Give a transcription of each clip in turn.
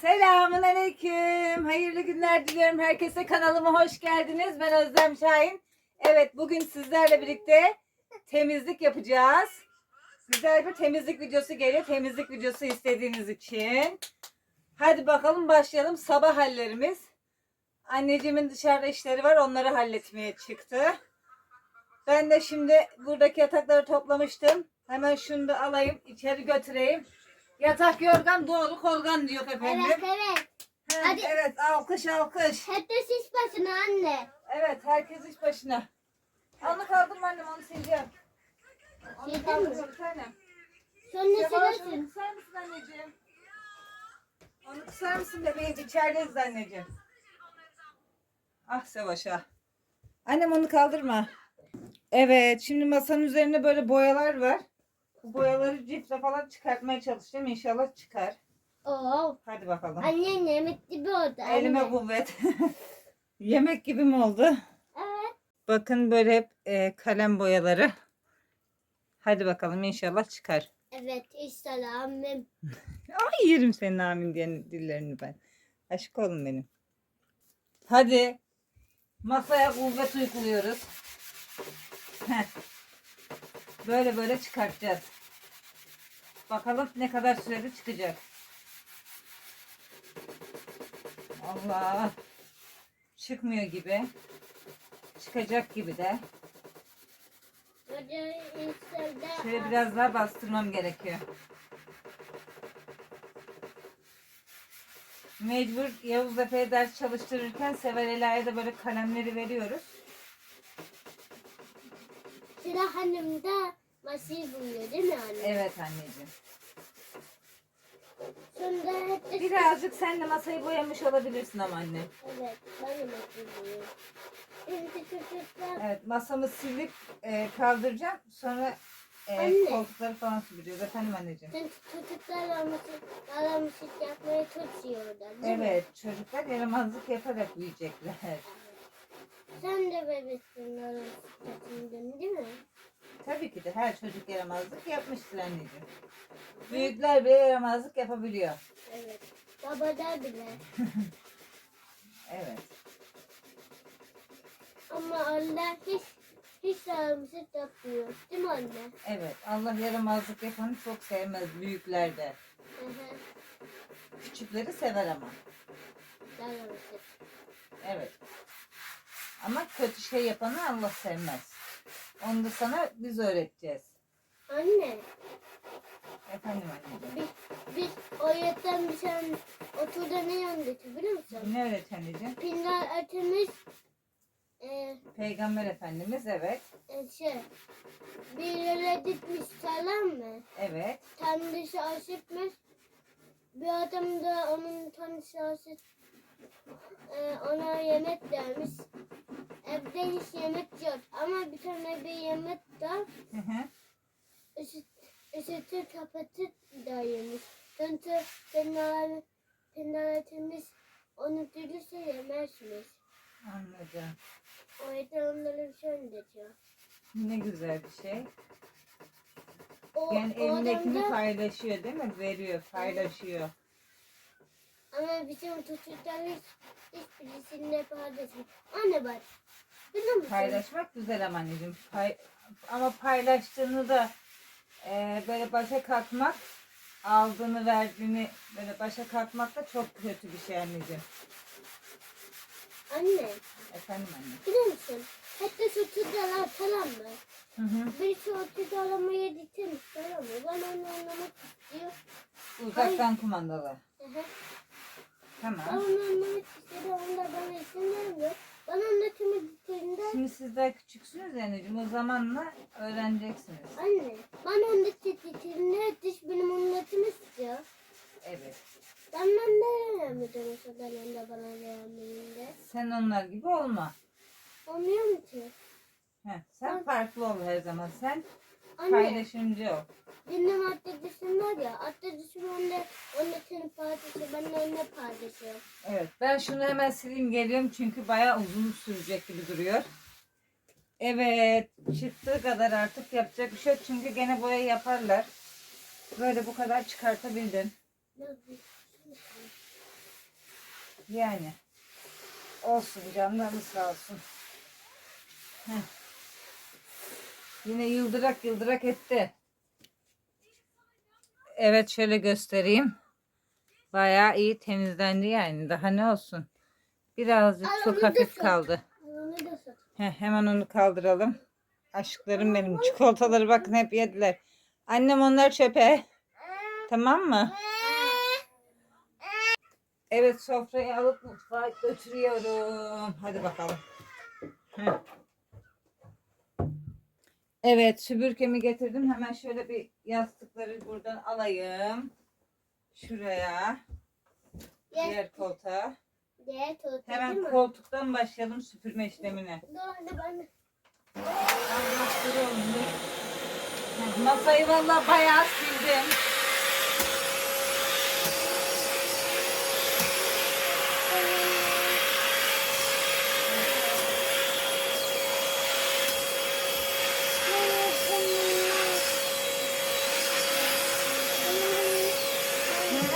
Selamun Aleyküm. Hayırlı günler diliyorum herkese. Kanalıma hoş geldiniz. Ben Özlem Şahin. Evet bugün sizlerle birlikte temizlik yapacağız. Güzel bir temizlik videosu geliyor. Temizlik videosu istediğiniz için. Hadi bakalım başlayalım. Sabah hallerimiz. Anneciğimin dışarıda işleri var. Onları halletmeye çıktı. Ben de şimdi buradaki yatakları toplamıştım. Hemen şunu da alayım. içeri götüreyim. Yatak yorgan doğru korgan diyor efendim. Evet evet. Ha, Hadi. Evet alkış alkış. Hep de siz başına anne. Evet herkes iş başına. Onu kaldırma annem onu sileceğim. Onu Yedin kaldırma bir tanem. Sonra onu silersin. kısar mısın anneciğim? Onu kısar mısın bebeğim? İçerideyiz anneciğim. Ah Sevaş ah. Annem onu kaldırma. Evet şimdi masanın üzerinde böyle boyalar var. Bu boyaları cifle falan çıkartmaya çalışacağım. İnşallah çıkar. Oo. Hadi bakalım. Anne yemek gibi oldu. Anne. Elime kuvvet. Yemek gibi mi oldu? Evet. Bakın böyle hep e, kalem boyaları. Hadi bakalım inşallah çıkar. Evet inşallah annem. Ay yerim senin amin diyen dillerini ben. Aşık olun benim. Hadi. Masaya kuvvet uyguluyoruz. Heh. Böyle böyle çıkartacağız. Bakalım ne kadar sürede çıkacak. Allah. Çıkmıyor gibi. Çıkacak gibi de. Şöyle biraz daha bastırmam gerekiyor. Mecbur Yavuz Efe'ye ders çalıştırırken Sever Ela'ya da böyle kalemleri veriyoruz. Sıra hanımda masayı buluyor değil mi anne? Evet anneciğim. Sonra de Birazcık sen de masayı boyamış olabilirsin ama anne. Evet ben de masayı buluyorum. Şimdi çocuklar Evet masamı silip e, kaldıracağım. Sonra e, Anne. koltukları falan süpürüyoruz. Efendim anneciğim. sen çocuklarla masayı müzik yapmayı çok mi? Evet çocuklar yaramazlık yaparak büyüyecekler. Sen de bebeksin değil mi? Tabii ki de her çocuk yaramazlık yapmıştır anneciğim. Büyükler bile yaramazlık yapabiliyor. Evet. Babalar bile. Evet. Ama Allah hiç hiç sarımsak yapmıyor. Değil mi anne? Evet. Allah yaramazlık yapanı çok sevmez büyüklerde. Hı hı. Küçükleri sever ama. Sarımsak. Evet. Ama kötü şey yapanı Allah sevmez. Onu da sana biz öğreteceğiz. Anne, Efendim anneciğim. biz, biz o yetten bir sen oturda ne yandık biliyor musun? Ne öğret anneciğim? Pinler etimiz e, Peygamber Efendimiz evet. e, şey bir yere gitmiş tamam mı? Evet. Tanrısı aşıkmış. Bir adam da onun tanrısı aşık e, ona yemek vermiş. Evde hiç yemek yok ama bir tane bir yemek var. Hı hı. Işık, ışığı kapatıp da yemiş. Çünkü fener, feneretimiz onu dürüstçe yemezmiş. Anladım. O yüzden onları diyor. Ne güzel bir şey. O, Yani elindekini da, paylaşıyor değil mi? Veriyor, paylaşıyor. Ama bizim çocuklar hiç, hiçbirisinde paylaşmıyor. Anne bak. Biliyor musun? Paylaşmak güzel ama anneciğim. Pay- ama paylaştığını da e, böyle başa kalkmak, aldığını verdiğini böyle başa kalkmak da çok kötü bir şey anneciğim. Anne. Efendim anne. Biliyor musun? Hatta çocuklar tamam mı? Hı hı. Bir çocuk aramaya gitmiş tamam mı? Ben onu anlamak istiyor. Uzaktan kumandalı. Hı hı. Ben Tamam. onu anlamak istedim. Onda bana izin vermiyor. Bana anlatımı gittiğinde Şimdi siz daha küçüksünüz anneciğim. O zamanla öğreneceksiniz. anne bana anlattıklarında dış benim anlatımı istiyor. Evet. Ben ben de öğrenmedim mesela onda bana öğrenmeyince. Sen onlar gibi olma. Olmuyor mu ki? Heh, sen farklı ol her zaman. Sen paylaşımcı ol. benim arkadaşım var ya arkadaşım onda onda seni paylaşıyor. Ben de onunla paylaşıyorum. Evet ben şunu hemen sileyim geliyorum çünkü bayağı uzun sürecek gibi duruyor. Evet çıktığı kadar artık yapacak bir şey yok çünkü gene boya yaparlar. Böyle bu kadar çıkartabildim. Ne Yani. Olsun canlarınız sağ olsun. Heh. Yine yıldırak yıldırak etti. Evet şöyle göstereyim. Bayağı iyi temizlendi yani. Daha ne olsun. Birazcık Ay, çok hafif sok. kaldı. Sat. Heh, hemen onu kaldıralım. Aşklarım benim. Çikolataları bakın hep yediler. Annem onlar çöpe. Tamam mı? Evet sofrayı alıp mutfağa götürüyorum. Hadi bakalım. Heh. Evet süpürgemi getirdim. Hemen şöyle bir yastıkları buradan alayım. Şuraya. Yes. Diğer koltuğa. Diğer değil Hemen koltuktan başlayalım süpürme işlemine. Anne ben. Masayı vallahi bayağı sildim.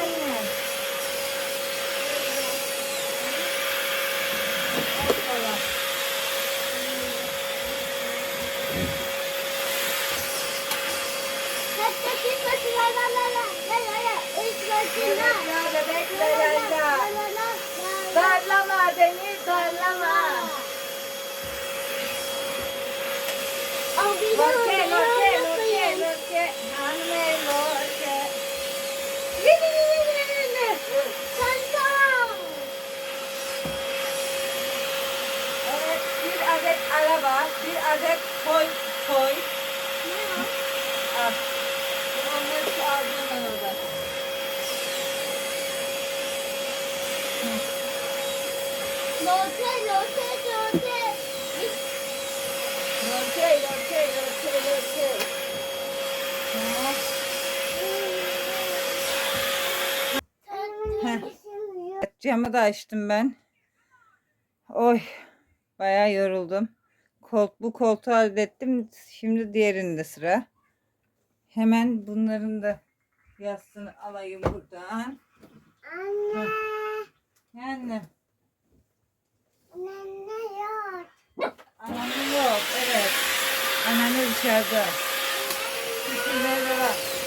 Anne. Hoppala. Evet ya bebekler ya. Darlama beni darlama. Lorke lorke lorke lorke. Anne lorke. Yine yine yine yine. Evet bir adet araba, bir adet toy toy. Al. Onları şu aldım ben oradan. Lorke lorke lorke lorke. Ha. Camı da açtım ben. Oy. Bayağı yoruldum. Kolt, bu koltuğu hallettim. Şimdi diğerinde sıra. Hemen bunların da yastığını alayım buradan. Yani anneanne yok. Evet. Anneanne dışarıda. Şekilleri var.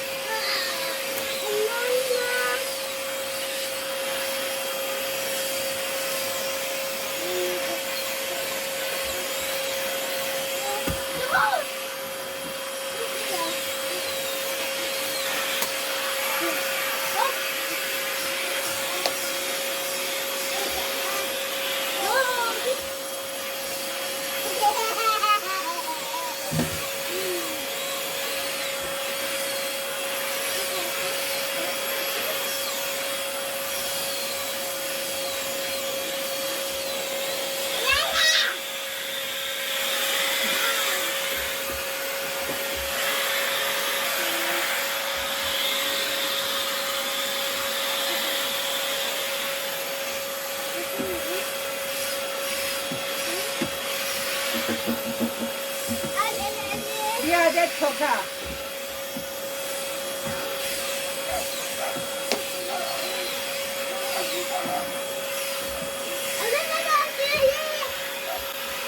Bir adet toka.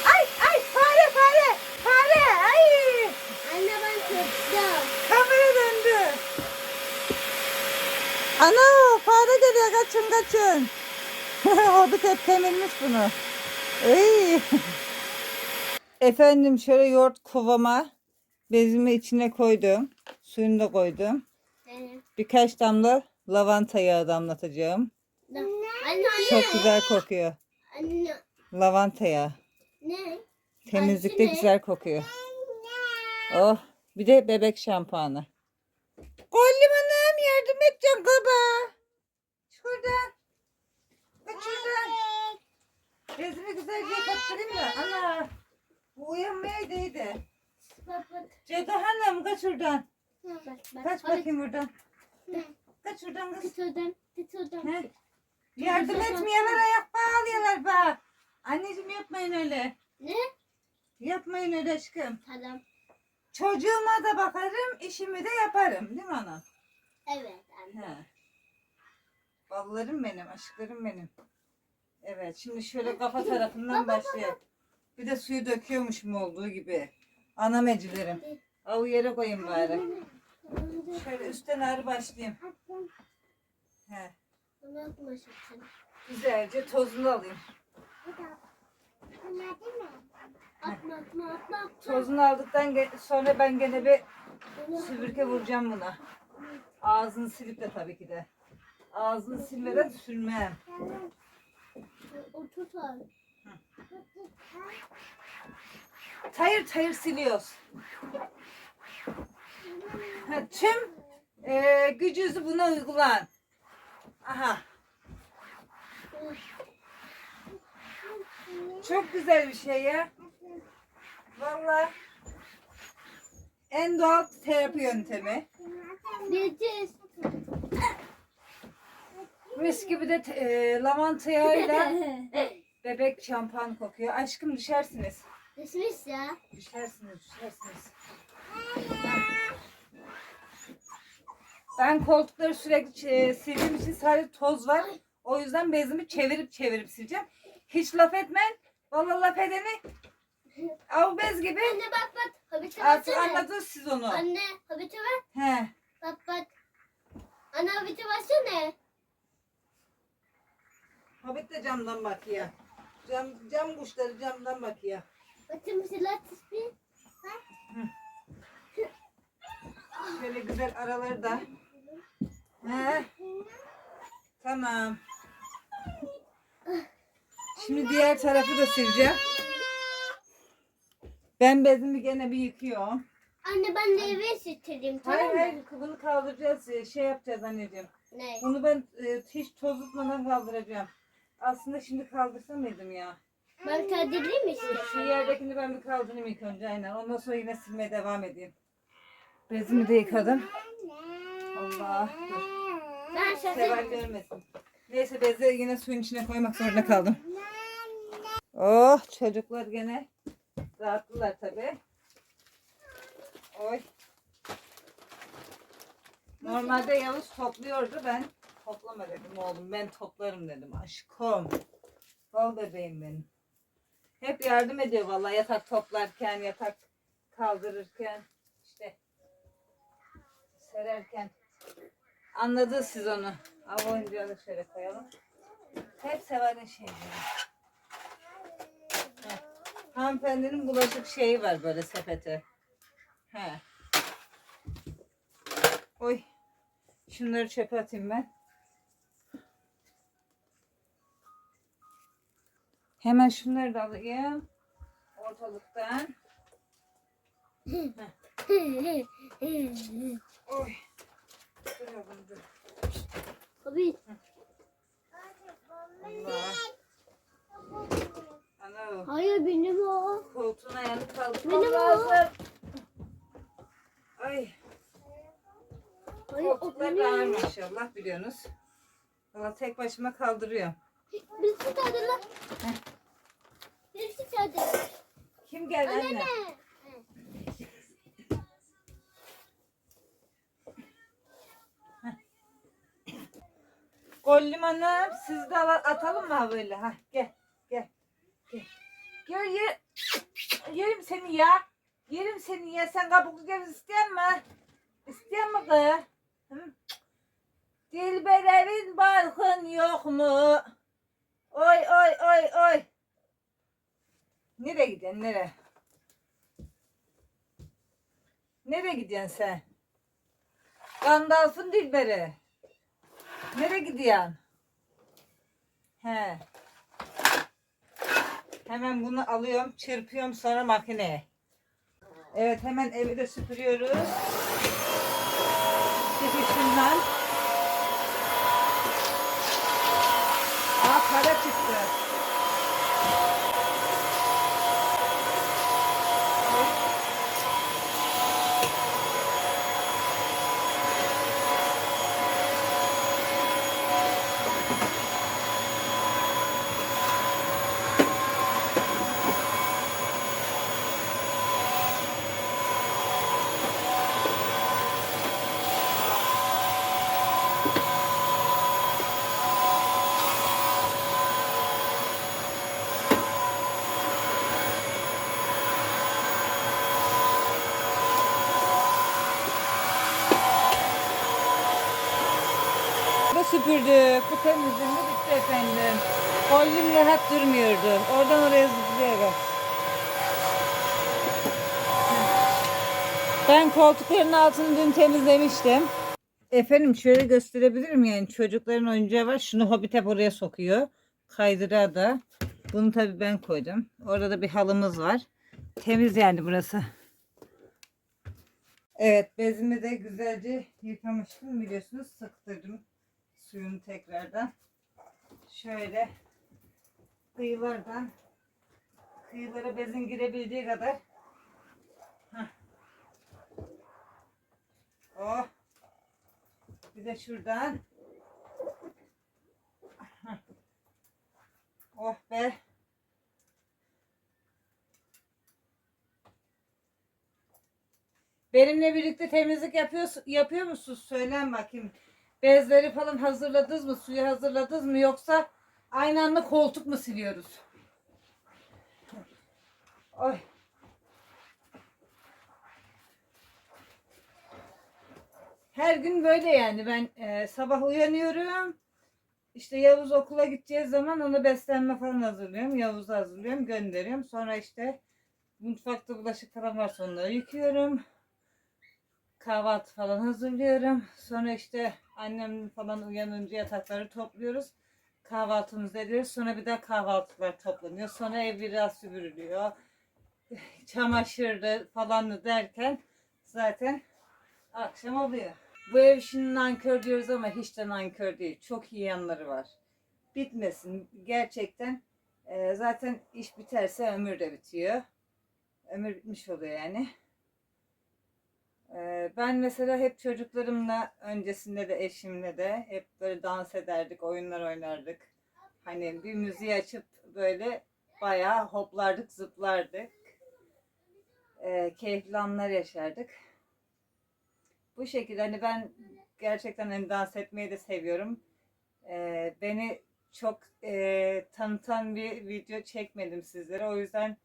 Ay ay fare fare fare ay Anne ben tuttum. kamera döndü. Ana fare geliyor o bir tek kemirmiş bunu. Ey. Efendim şöyle yoğurt kovama bezimi içine koydum. Suyunu da koydum. Benim. Birkaç damla lavanta yağı damlatacağım. Anne. Anne. Çok güzel kokuyor. Anne. Lavanta yağı. Ne? Temizlikte Anne. güzel kokuyor. Oh, bir de bebek şampuanı. Kollim hanım yardım edeceğim baba. Şuradan. Bak şuradan. Bezimi güzelce kaptırayım da. Ana. Bu uyanmaya değdi. Bak bak. Cedo hanım kaç şuradan. Kaç bakayım buradan. Kaç şuradan kız. Oradan. He? Yardım etmeyenler ayak bağlıyorlar bak. Anneciğim yapmayın öyle. Ne? Yapmayın öyle aşkım. Tamam. Çocuğuma da bakarım, işimi de yaparım. Değil mi ana? Evet anne. He. Ballarım benim, aşklarım benim. Evet şimdi şöyle kafa tarafından başlayalım. Bir de suyu döküyormuşum olduğu gibi. Anam ecilerim. Avu yere koyayım bari. Şöyle üstten ağrı başlayayım. He. Güzelce tozunu alayım. Atma atma atma atma. Tozunu aldıktan sonra ben gene bir süpürge vuracağım buna. Ağzını silip de tabii ki de. Ağzını silmeden sürmem. O tutar. Tayır tayır siliyoruz. Tüm e, gücünüzü buna uygulan. Aha. Çok güzel bir şey ya. Vallahi en doğal terapi yöntemi. Diyeceğiz. Mis gibi de e, lavanta yağıyla bebek şampuan kokuyor. Aşkım düşersiniz. Düşmüş ya. Düşersiniz, düşersiniz. Ben koltukları sürekli e, sildiğim için sadece toz var. O yüzden bezimi çevirip çevirip sileceğim. Hiç laf etmeyin. Vallahi laf edeni av bez gibi. Anne bak bak. Habite Artık versene. anladınız siz onu. Anne habite ver. He. Bak bak. Anne habite versene. Hobbit de camdan bakıyor. Cam, cam kuşları camdan bakıyor. Bakın silah tispi. Şöyle güzel araları da. He. Tamam. Şimdi diğer tarafı da sileceğim. Ben bezimi gene bir yıkıyorum. Anne ben de eve sütüreyim tamam Hayır mı? hayır bunu kaldıracağız. Şey yapacağız anneciğim. Ne? Bunu ben e, hiç toz tutmadan kaldıracağım. Aslında şimdi kaldırsam mıydım ya? Ben kadirliyim işte. Şu yerdekini ben bir kaldırayım ilk önce aynen. Ondan sonra yine silmeye devam edeyim. Bezimi de yıkadım. Allah dur. Ben Seval şaşırdım. görmesin. Neyse bezleri yine suyun içine koymak zorunda kaldım. Oh çocuklar gene rahatlılar tabi. Oy. Normalde Yavuz topluyordu ben toplama dedim oğlum ben toplarım dedim aşkım. Bal bebeğim benim. Hep yardım ediyor vallahi yatak toplarken yatak kaldırırken işte sererken. Anladınız siz onu. Ama oyuncağı da şöyle koyalım. Hep severin şeyleri. Heh. Hanımefendinin bulaşık şeyi var böyle sepeti. He. Oy. Şunları çöpe atayım ben. Hemen şunları da alayım. Ortalıktan. Oy. Dur yavrum dur. Abi Allah. Ana. hayır benim o. Koltuğun ayağını kaldırmam Benim o. lazım. Ay. Hayır Koltuklar ağır maşallah biliyorsunuz. Valla tek başıma kaldırıyorum. Birisi çadır geldi Anne anne? ne? Gollim hanım siz de atalım mı ha böyle? Ha gel gel. Gel. Gel yer. Yerim seni ya. Yerim seni ya. Sen kabuklu ceviz isteyen mi? İsteyen mi kız? Hı? Dilber evin barkın yok mu? Oy oy oy oy. Nereye gidiyorsun nereye? Nereye gidiyorsun sen? Gandalf'ın Dilber'i. Nereye gidiyorsun? He. Hemen bunu alıyorum, çırpıyorum sonra makineye. Evet hemen evi de süpürüyoruz. Süpürdük. Bu temizliğinde bitti efendim. Oğlum rahat durmuyordu. Oradan oraya zıplıyordu. Ben koltukların altını dün temizlemiştim. Efendim şöyle gösterebilirim yani çocukların oyuncağı var. Şunu Hobbit hep oraya sokuyor. Kaydırağı da. Bunu tabii ben koydum. Orada da bir halımız var. Temiz yani burası. Evet bezimi de güzelce yıkamıştım biliyorsunuz. Sıktırdım suyunu tekrardan. Şöyle kıyılardan kıyılara bezin girebildiği kadar Heh. Oh. Bir de şuradan. Heh. Oh be. Benimle birlikte temizlik yapıyor, yapıyor musunuz? Söylen bakayım. Bezleri falan hazırladınız mı? Suyu hazırladınız mı? Yoksa aynı anda koltuk mu siliyoruz? Oy. Her gün böyle yani ben e, sabah uyanıyorum. İşte Yavuz okula gideceği zaman ona beslenme falan hazırlıyorum. Yavuz'u hazırlıyorum, gönderiyorum. Sonra işte mutfakta bulaşık falan varsa onları yıkıyorum. Kahvaltı falan hazırlıyorum. Sonra işte annem falan uyanınca yatakları topluyoruz. Kahvaltımızı ediyoruz. Sonra bir daha kahvaltılar toplanıyor. Sonra ev biraz süpürülüyor. Çamaşırdı falanlı derken zaten akşam oluyor. Bu ev şimdi nankör diyoruz ama hiç de nankör değil. Çok iyi yanları var. Bitmesin. Gerçekten e, zaten iş biterse ömür de bitiyor. Ömür bitmiş oluyor yani. E, ben mesela hep çocuklarımla öncesinde de eşimle de hep böyle dans ederdik, oyunlar oynardık. Hani bir müziği açıp böyle bayağı hoplardık, zıplardık. E, keyifli anlar yaşardık. Bu şekilde hani ben gerçekten hani dans etmeyi de seviyorum. Ee, beni çok e, tanıtan bir video çekmedim sizlere. O yüzden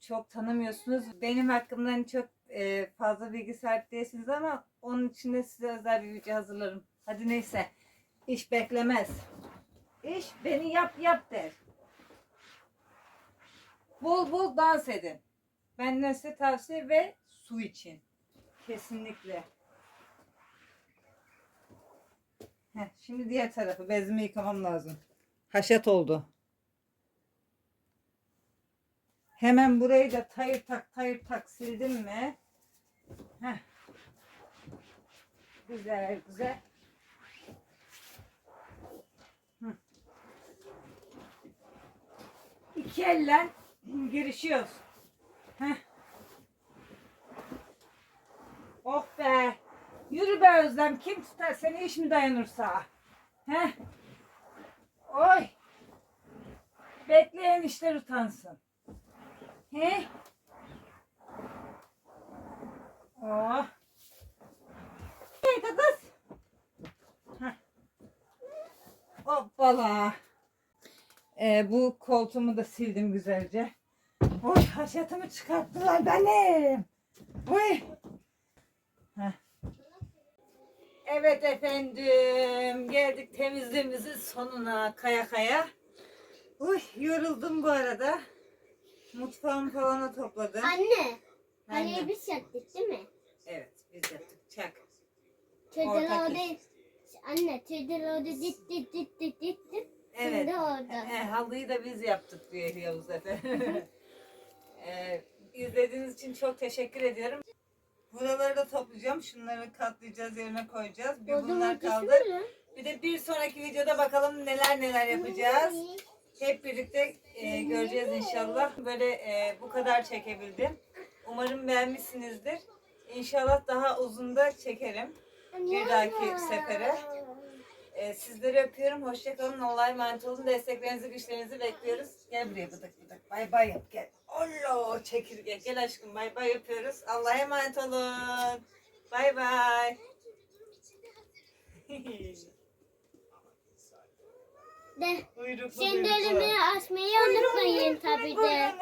çok tanımıyorsunuz. Benim hakkımda hani çok e, fazla bilgi sahip değilsiniz ama onun için de size özel bir video hazırlarım. Hadi neyse. İş beklemez. İş beni yap yap der. Bol bol dans edin. Benden size tavsiye ve su için. Kesinlikle. Heh, şimdi diğer tarafı bezimi yıkamam lazım. Haşat oldu. Hemen burayı da tayır tak tayır tak sildim mi? Heh. Güzel güzel. Hı. İki elle girişiyoruz. Heh. Oh be. Yürü be Özlem. Kim tutar seni iş mi dayanırsa? He? Oy. Bekleyen işler utansın. He? Oh. Neydi kız? Heh. Hoppala. Ee, bu koltuğumu da sildim güzelce. Oy haşatımı çıkarttılar benim. Oy. Heh. Evet efendim. Geldik temizliğimizin sonuna kaya kaya. Uy yoruldum bu arada. Mutfağımı falan topladım. Anne. Anne. Hani biz yaptık değil mi? Evet biz yaptık. Çak. Çocuğun Ortak orada iş. Anne çocuğun orada dit dit dit dit dit dit. Evet. Şimdi orada. E, halıyı da biz yaptık diyor Yavuz Efe. e, izlediğiniz için çok teşekkür ediyorum. Buraları da toplayacağım. Şunları katlayacağız, yerine koyacağız. Bir bunlar kaldı. Bir de bir sonraki videoda bakalım neler neler yapacağız. Hep birlikte e, göreceğiz inşallah. Böyle e, bu kadar çekebildim. Umarım beğenmişsinizdir. İnşallah daha uzun da çekerim. Bir dahaki sefere. E, sizleri öpüyorum. Hoşçakalın. Allah'a emanet olun. Desteklerinizi, güçlerinizi bekliyoruz. Gel buraya bıdık bıdık. Bay bay yap gel. Allah çekirge. Gel aşkım bay bay yapıyoruz. Allah'a emanet olun. Bay bay. De. Uyruklu Şimdi uyruklu. elimi açmayı unutmayın tabii de.